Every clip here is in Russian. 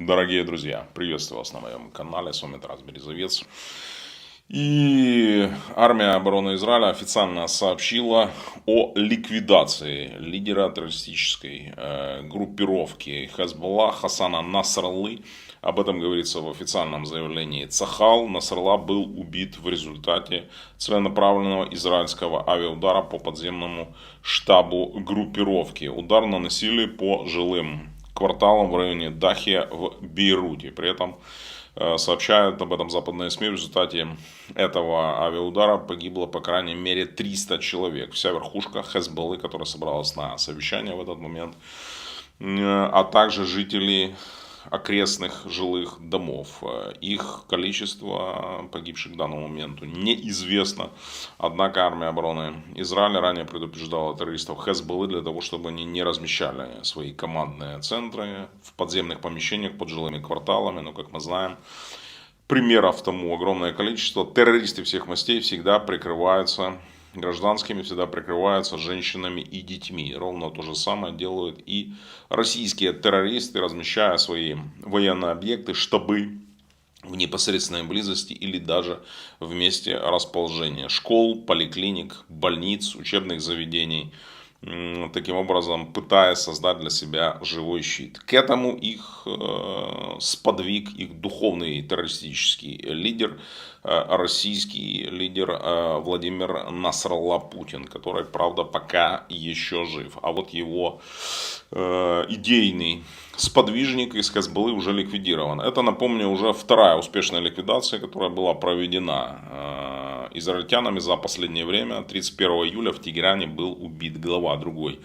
Дорогие друзья, приветствую вас на моем канале, с вами Тарас Березовец. И армия обороны Израиля официально сообщила о ликвидации лидера террористической э, группировки Хезболла Хасана Насраллы. Об этом говорится в официальном заявлении Цахал. Насралла был убит в результате целенаправленного израильского авиаудара по подземному штабу группировки. Удар наносили по жилым кварталам в районе Дахия в Бейруте. При этом э, сообщают об этом западные СМИ. В результате этого авиаудара погибло по крайней мере 300 человек. Вся верхушка Хезболлы, которая собралась на совещание в этот момент, э, а также жители окрестных жилых домов. Их количество погибших к данному моменту неизвестно. Однако армия обороны Израиля ранее предупреждала террористов Хезболлы для того, чтобы они не размещали свои командные центры в подземных помещениях под жилыми кварталами. Но, как мы знаем, примеров тому огромное количество. Террористы всех мастей всегда прикрываются гражданскими всегда прикрываются женщинами и детьми. Ровно то же самое делают и российские террористы, размещая свои военные объекты, штабы в непосредственной близости или даже в месте расположения школ, поликлиник, больниц, учебных заведений – таким образом пытаясь создать для себя живой щит. К этому их э, сподвиг их духовный террористический лидер, э, российский лидер э, Владимир Насралла Путин, который, правда, пока еще жив. А вот его идейный сподвижник из Хезболлы уже ликвидирован. Это, напомню, уже вторая успешная ликвидация, которая была проведена израильтянами за последнее время. 31 июля в Тегеране был убит глава другой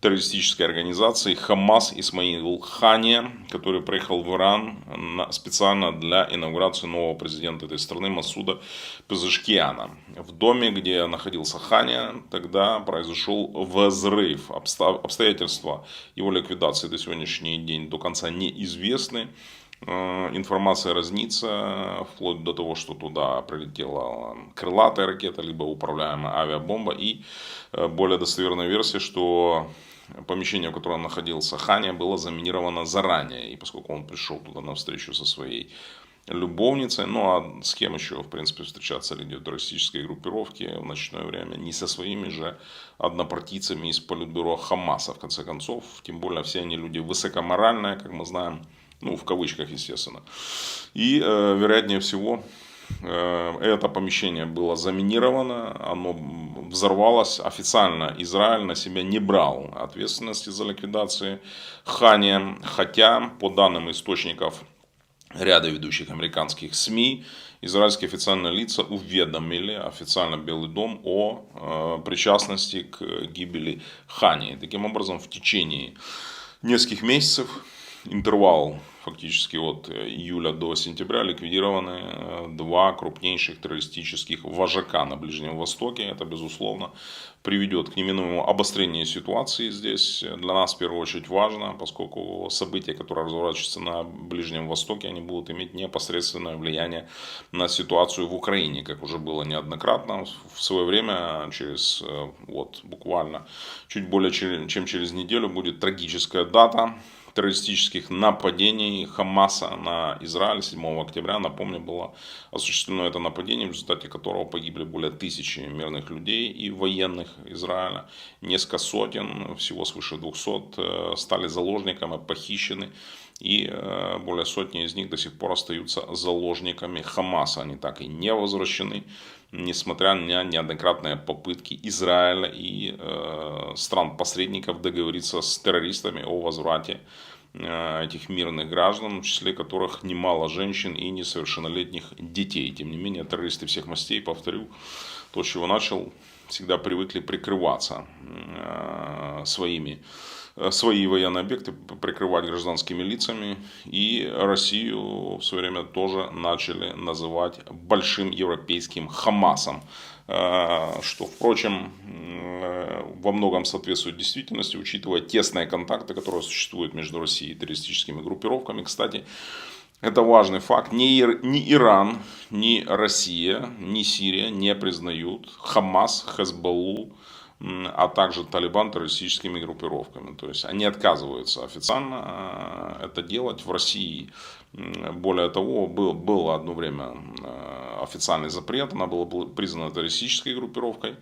террористической организации Хамас Исмаил Хания, который приехал в Иран специально для инаугурации нового президента этой страны Масуда Пезышкиана. В доме, где находился Хания, тогда произошел взрыв. Обстоятельства его ликвидации до сегодняшний день до конца неизвестны. Э, информация разнится, вплоть до того, что туда прилетела крылатая ракета, либо управляемая авиабомба. И э, более достоверная версия, что помещение, в котором находился Ханя, было заминировано заранее. И поскольку он пришел туда на встречу со своей любовницей, ну а с кем еще, в принципе, встречаться лидер террористической группировки в ночное время, не со своими же однопартийцами из политбюро Хамаса, в конце концов, тем более все они люди высокоморальные, как мы знаем, ну, в кавычках, естественно. И, э, вероятнее всего, э, это помещение было заминировано, оно взорвалось официально. Израиль на себя не брал ответственности за ликвидацию Хани, хотя, по данным источников ряда ведущих американских СМИ, израильские официальные лица уведомили официально Белый дом о э, причастности к гибели Хани. Таким образом, в течение нескольких месяцев интервал фактически от июля до сентября ликвидированы э, два крупнейших террористических вожака на Ближнем Востоке. Это, безусловно, приведет к неминуемому обострению ситуации здесь. Для нас в первую очередь важно, поскольку события, которые разворачиваются на Ближнем Востоке, они будут иметь непосредственное влияние на ситуацию в Украине, как уже было неоднократно в свое время, через э, вот буквально чуть более чем через неделю будет трагическая дата террористических нападений Хамаса на Израиль 7 октября. Напомню, было осуществлено это нападение, в результате которого погибли более тысячи мирных людей и военных Израиля. Несколько сотен, всего свыше 200, э, стали заложниками, похищены. И э, более сотни из них до сих пор остаются заложниками Хамаса. Они так и не возвращены, несмотря на неоднократные попытки Израиля и э, стран-посредников договориться с террористами о возврате этих мирных граждан, в числе которых немало женщин и несовершеннолетних детей. Тем не менее, террористы всех мастей, повторю, то, с чего начал, всегда привыкли прикрываться своими Э, свои военные объекты прикрывать гражданскими лицами. И Россию в свое время тоже начали называть большим европейским Хамасом. Э, что, впрочем, э, во многом соответствует действительности, учитывая тесные контакты, которые существуют между Россией и террористическими группировками. Кстати, это важный факт. Ни, ни Иран, ни Россия, ни Сирия не признают Хамас, Хезболлу а также Талибан террористическими группировками. То есть они отказываются официально это делать. В России, более того, был, было одно время официальный запрет, она была признана террористической группировкой.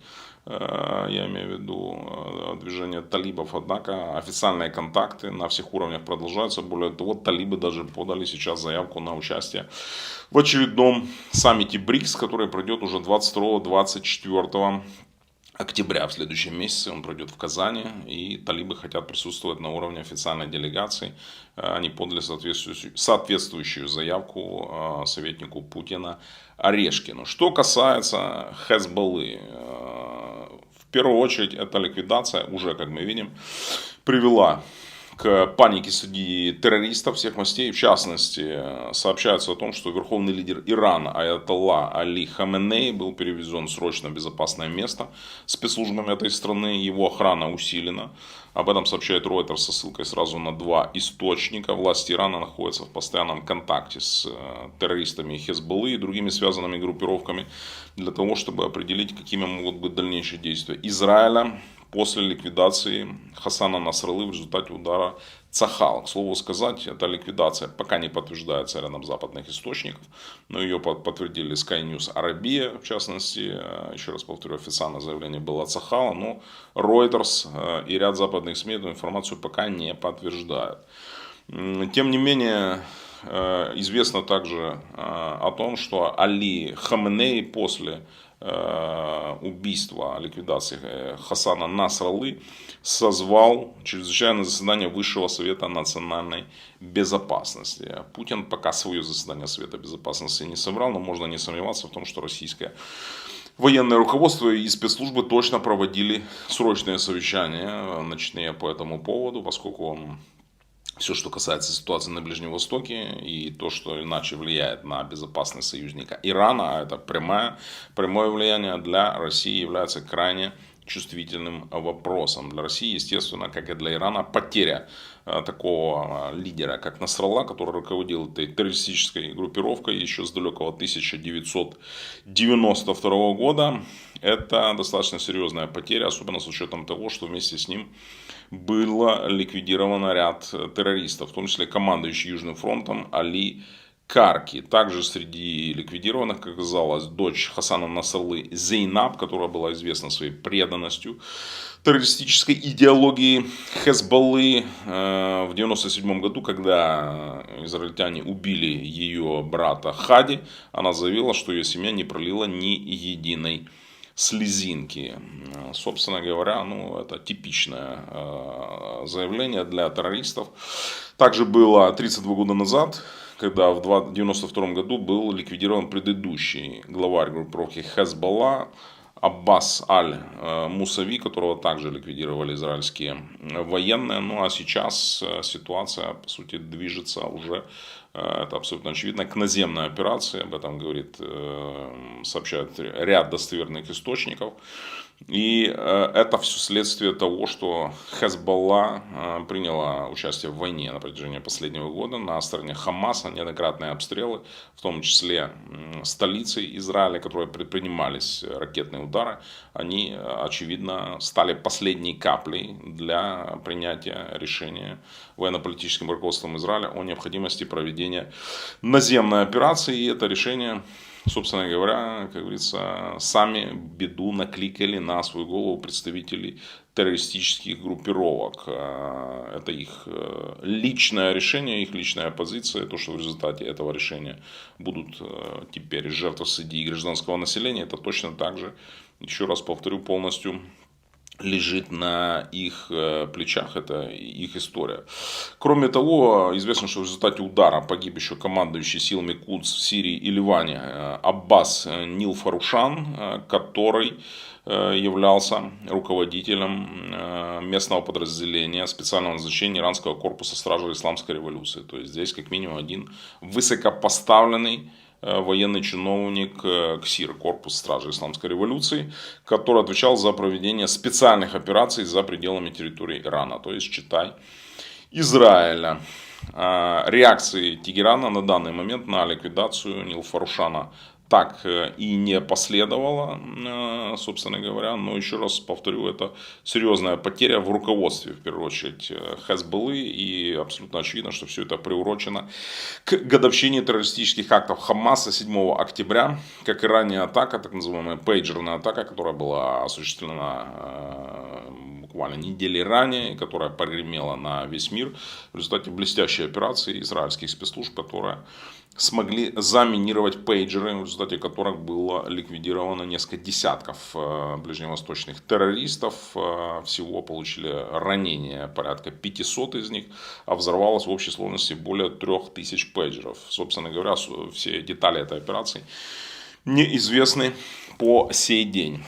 Э, я имею в виду э, движение талибов, однако официальные контакты на всех уровнях продолжаются. Более того, талибы даже подали сейчас заявку на участие в очередном саммите БРИКС, который пройдет уже 22-24 октября в следующем месяце он пройдет в Казани, и талибы хотят присутствовать на уровне официальной делегации. Э, они подали соответствующую, соответствующую заявку советнику Путина Орешкину. Что касается Хезболлы, в первую очередь, эта ликвидация уже, как мы видим, привела к панике среди террористов всех мастей. В частности, сообщается о том, что верховный лидер Ирана Аятолла Али Хаменей был перевезен срочно в безопасное место спецслужбами этой страны. Его охрана усилена. Об этом сообщает Reuters со ссылкой сразу на два источника. Власти Ирана находятся в постоянном контакте с э, террористами Хезболлы и другими связанными группировками для того, чтобы определить, какими могут быть дальнейшие действия Израиля после ликвидации Хасана Насралы в результате удара Цахал. К слову сказать, эта ликвидация пока не подтверждается рядом западных источников, но ее подтвердили Sky News Арабия, в частности, э, еще раз повторю, официальное заявление было Цахала, но Reuters э, и ряд западных СМИ эту информацию пока не подтверждают. Тем не менее, э, известно также о том, что Али Хаменей после убийства, ликвидации э, Хасана Насралы созвал чрезвычайное заседание Высшего Совета национальной безопасности. Путин пока свое заседание Совета безопасности не собрал, но можно не сомневаться в том, что российское военное руководство и спецслужбы точно проводили срочные совещания, ночные по этому поводу, поскольку он все, что касается ситуации на Ближнем Востоке и то, что иначе влияет на безопасность союзника Ирана, а это прямое, прямое влияние для России является крайне чувствительным вопросом. Для России, естественно, как и для Ирана, потеря э, такого э, лидера, как Насралла, который руководил этой террористической группировкой еще с далекого 1992 года, это достаточно серьезная потеря, особенно с учетом того, что вместе с ним было ликвидировано ряд террористов, в том числе командующий Южным фронтом Али Карки. Также среди ликвидированных, как оказалось, дочь Хасана Насралы Зейнаб, которая была известна своей преданностью террористической идеологии Хезболлы. Э, в 1997 году, когда израильтяне убили ее брата Хади, она заявила, что ее семья не пролила ни единой слезинки. Собственно говоря, ну, это типичное э, заявление для террористов. Также было 32 года назад, когда в 1992 году был ликвидирован предыдущий главарь группировки Хезбалла, Аббас Аль-Мусави, которого также ликвидировали израильские военные. Ну а сейчас э, ситуация, по сути, движется уже, э, это абсолютно очевидно, к наземной операции. Об этом говорит, э, сообщают ряд достоверных источников. И э, это все следствие того, что Хезболла э, приняла участие в войне на протяжении последнего года на стороне Хамаса, неоднократные обстрелы, в том числе столицы Израиля, которые предпринимались ракетные удары, они, э, очевидно, стали последней каплей для принятия решения военно-политическим руководством Израиля о необходимости проведения наземной операции. И это решение собственно говоря, как говорится, сами беду накликали на свою голову представители террористических группировок. А, это их э, личное решение, их личная позиция. То, что в результате этого решения будут э, теперь жертвы среди гражданского населения, это точно так же, еще раз повторю, полностью лежит на их э, плечах, это их история. Кроме того, известно, что в результате удара погиб еще командующий силами Кудс в Сирии и Ливане э, Аббас э, Нил Фарушан, который являлся руководителем местного подразделения специального назначения иранского корпуса стражи исламской революции. То есть здесь как минимум один высокопоставленный военный чиновник э, КСИР, Корпус Стражи Исламской революции, который отвечал за проведение специальных операций за пределами территории Ирана, то есть читай Израиля. А, реакции Тегерана на данный момент на ликвидацию Нилфарушана так э, и не последовало, э, собственно говоря. Но еще раз повторю, это серьезная потеря в руководстве, в первую очередь, Хезболлы. И абсолютно очевидно, что все это приурочено к годовщине террористических актов Хамаса 7 октября, как и ранее атака, так называемая пейджерная атака, которая была осуществлена буквально недели ранее, которая прогремела на весь мир в результате блестящей операции израильских спецслужб, которая смогли заминировать пейджеры, в результате которых было ликвидировано несколько десятков э, ближневосточных террористов. Э, всего получили ранения порядка 500 из них, а взорвалось в общей сложности более 3000 пейджеров. Собственно говоря, все детали этой операции неизвестны по сей день.